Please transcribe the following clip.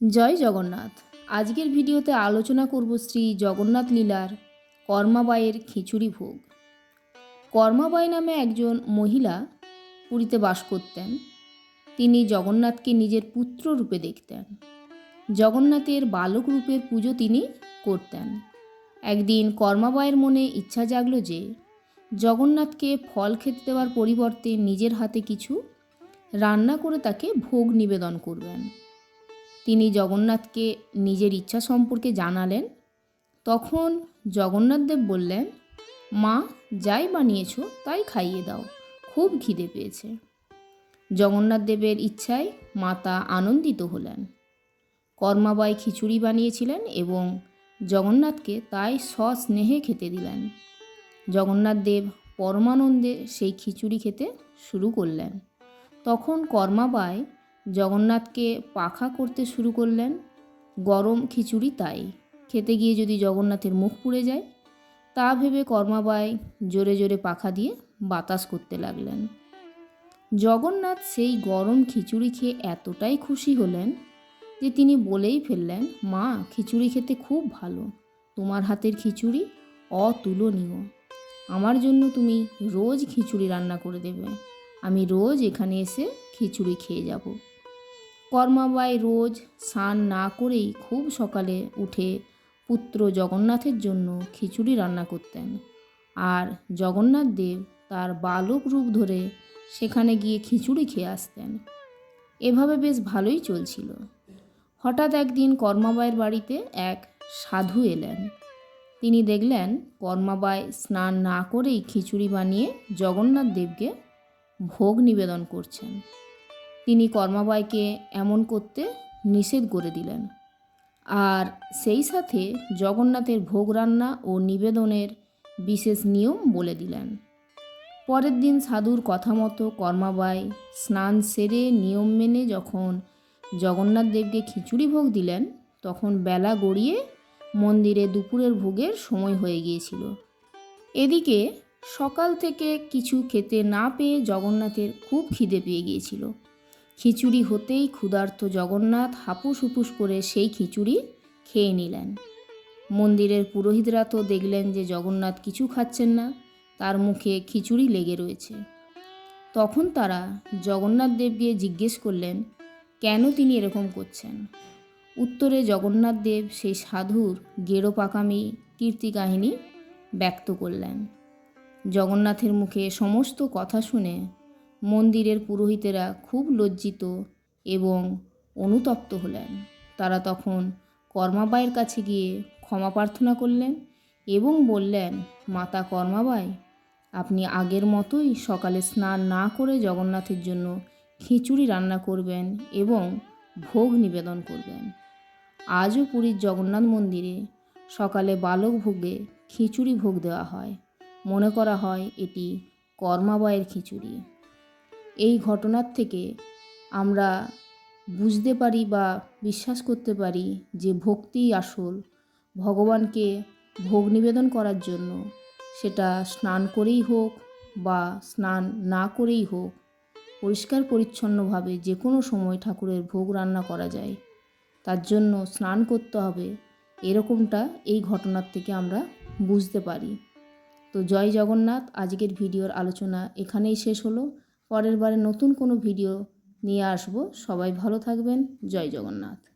জয় জগন্নাথ। আজকের ভিডিওতে আলোচনা করব শ্রী জগন্নাথ লীলার কর্মাবাইয়ের খিচুড়ি ভোগ। কর্মাবাই নামে একজন মহিলা পুরীতে বাস করতেন। তিনি জগন্নাথকে নিজের পুত্র রূপে দেখতেন। জগন্নাথের বালক রূপের পুজো তিনি করতেন। একদিন কর্মাবাইয়ের মনে ইচ্ছা জাগল যে, জগন্নাথকে ফল খেতে দেওয়ার পরিবর্তে নিজের হাতে কিছু রান্না করে তাকে ভোগ নিবেদন করবেন। তিনি জগন্নাথকে নিজের ইচ্ছা সম্পর্কে জানালেন। তখন জগন্নাথদেব বললেন, মা, যাই বানিয়েছ, তাই খাইয়ে দাও। খুব খিদে পেয়েছে। জগন্নাথদেবের ইচ্ছায় মাতা আনন্দিত হলেন। কর্মাবাই খিচুড়ি বানিয়েছিলেন এবং জগন্নাথকে তাই সস্নেহে খেতে দিলেন। জগন্নাথদেব পরমানন্দে সেই খিচুড়ি খেতে শুরু করলেন। তখন কর্মাবাই জগন্নাথকে পাখা করতে শুরু করলেন। গরম খিচুড়ি তাই। খেতে গিয়ে যদি জগন্নাথের মুখ পুড়ে যায়, তা ভেবে কর্মাবাই জোরে জোরে পাখা দিয়ে বাতাস করতে লাগলেন। জগন্নাথ সেই গরম খিচুড়ি খেয়ে এতটাই খুশি হলেন যে তিনি বলেই ফেললেন, মা, খিচুড়ি খেতে খুব ভালো। তোমার হাতের খিচুড়ি অতুলনীয়। আমার জন্য তুমি রোজ খিচুড়ি রান্না করে দেবে। আমি রোজ এখানে এসে খিচুড়ি খেয়ে যাব। কর্মাবাই রোজ স্নান না করেই খুব সকালে উঠে পুত্র জগন্নাথের জন্য খিচুড়ি রান্না করতেন। আর জগন্নাথ দেব তার বালক রূপ ধরে সেখানে গিয়ে খিচুড়ি খেয়ে আসতেন। এভাবে বেশ ভালোই চলছিল। হঠাৎ একদিন কর্মাবাইয়ের বাড়িতে এক সাধু এলেন। তিনি দেখলেন কর্মাবাই স্নান না করেই খিচুড়ি বানিয়ে জগন্নাথ দেবকে ভোগ নিবেদন করছেন। তিনি কর্মাবাইকে এমন করতে নিষেধ করে দিলেন। আর সেই সাথে জগন্নাথের ভোগ রান্না ও নিবেদনের বিশেষ নিয়ম বলে দিলেন। পরের দিন সাধুর কথা মতো কর্মাবাই স্নান সেরে নিয়ম মেনে যখন জগন্নাথ দেবকে খিচুড়ি ভোগ দিলেন, তখন বেলা গড়িয়ে মন্দিরে দুপুরের ভোগের সময় হয়ে গিয়েছিল। এদিকে সকাল থেকে কিছু খেতে না পেয়ে জগন্নাথের খুব খিদে পেয়ে গিয়েছিল। খিচুড়ি হতেই ক্ষুধার্ত জগন্নাথ হাপুস হুপুস করে সেই খিচুড়ি খেয়ে নিলেন। মন্দিরের পুরোহিতরা তো দেখলেন যে জগন্নাথ কিছু খাচ্ছেন না, তার মুখে খিচুড়ি লেগে রয়েছে। তখন তারা জগন্নাথ দেবকে জিজ্ঞেস করলেন, কেন তিনি এরকম করছেন? উত্তরে জগন্নাথ দেব সেই সাধুর গেরো পাকামি কীর্তি কাহিনী ব্যক্ত করলেন। জগন্নাথের মুখে সমস্ত কথা শুনে মন্দিরের পুরোহিতেরা খুব লজ্জিত এবং অনুতপ্ত হলেন। তারা তখন কর্মাবাইয়ের কাছে গিয়ে ক্ষমা প্রার্থনা করলেন এবং বললেন, মাতা কর্মাবাই, আপনি আগের মতোই সকালে স্নান না করে জগন্নাথের জন্য খিচুড়ি রান্না করবেন এবং ভোগ নিবেদন করবেন। আজও পুরীর জগন্নাথ মন্দিরে সকালে বালক ভোগে খিচুড়ি ভোগ দেওয়া হয়। মনে করা হয় এটি কর্মাবায়ের খিচুড়ি। এই ঘটনার থেকে আমরা বুঝতে পারি বা বিশ্বাস করতে পারি যে ভক্তিই আসল। ভগবানকে ভোগ নিবেদন করার জন্য সেটা স্নান করেই হোক বা স্নান না করেই হোক, পরিষ্কার পরিচ্ছন্নভাবে যে কোনো সময় ঠাকুরের ভোগ রান্না করা যায়। তার জন্য স্নান করতে হবে, এরকমটা এই ঘটনার থেকে আমরা বুঝতে পারি। তো জয় জগন্নাথ, আজকের ভিডিওর আলোচনা এখানেই শেষ হলো। পরের বারে নতুন কোনো ভিডিও নিয়ে আসব। সবাই ভালো থাকবেন। জয় জগন্নাথ।